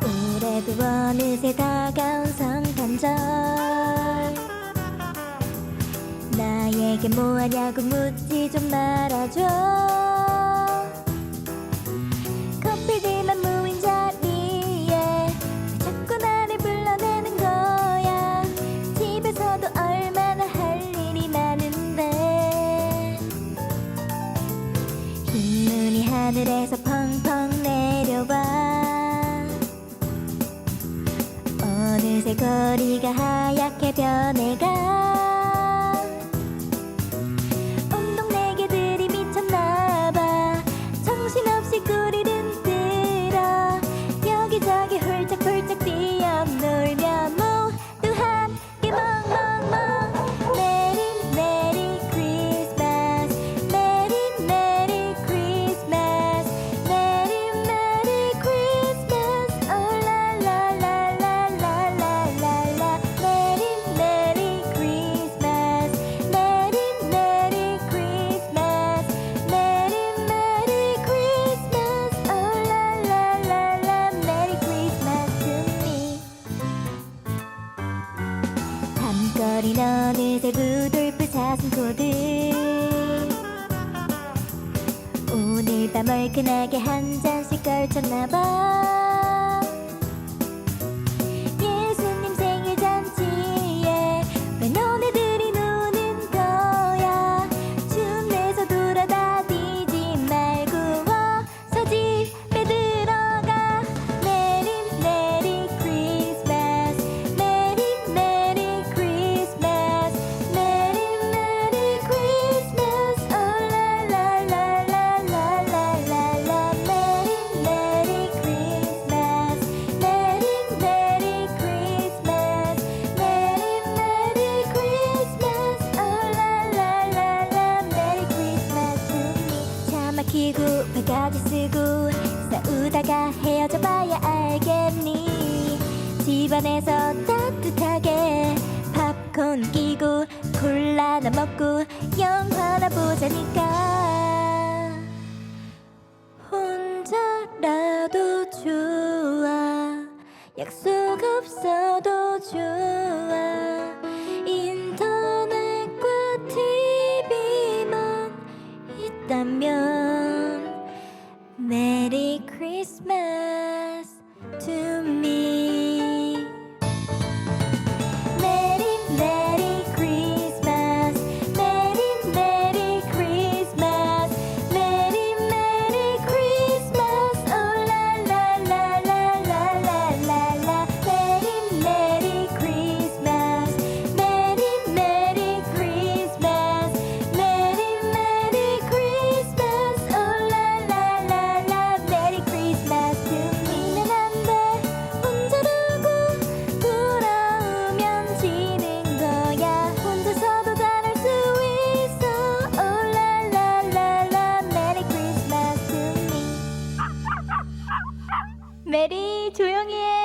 그래도 어느새 다가온 성탄절. 나에게 뭐하냐고 묻지 좀 말아줘. 커피들만 모인 자리에 왜 자꾸 나를 불러내는 거야. 집에서도 얼마나 할 일이 많은데. 흰 눈이 하늘에서 거리가 하얗게 변해가 어느새 루돌프 사슴코들 오늘 밤 얼큰하게 한 잔씩 걸쳤나봐 막히고 바가지 쓰고 싸우다가 헤어져 봐야 알겠니? 집안에서 따뜻하게 팝콘 끼고 콜라나 먹고 영화나 보자니까. 혼자라도 좋아. 약속 없어도 좋아. 인터넷과 TV만 있다면 Christmas. 메리 조용히 해.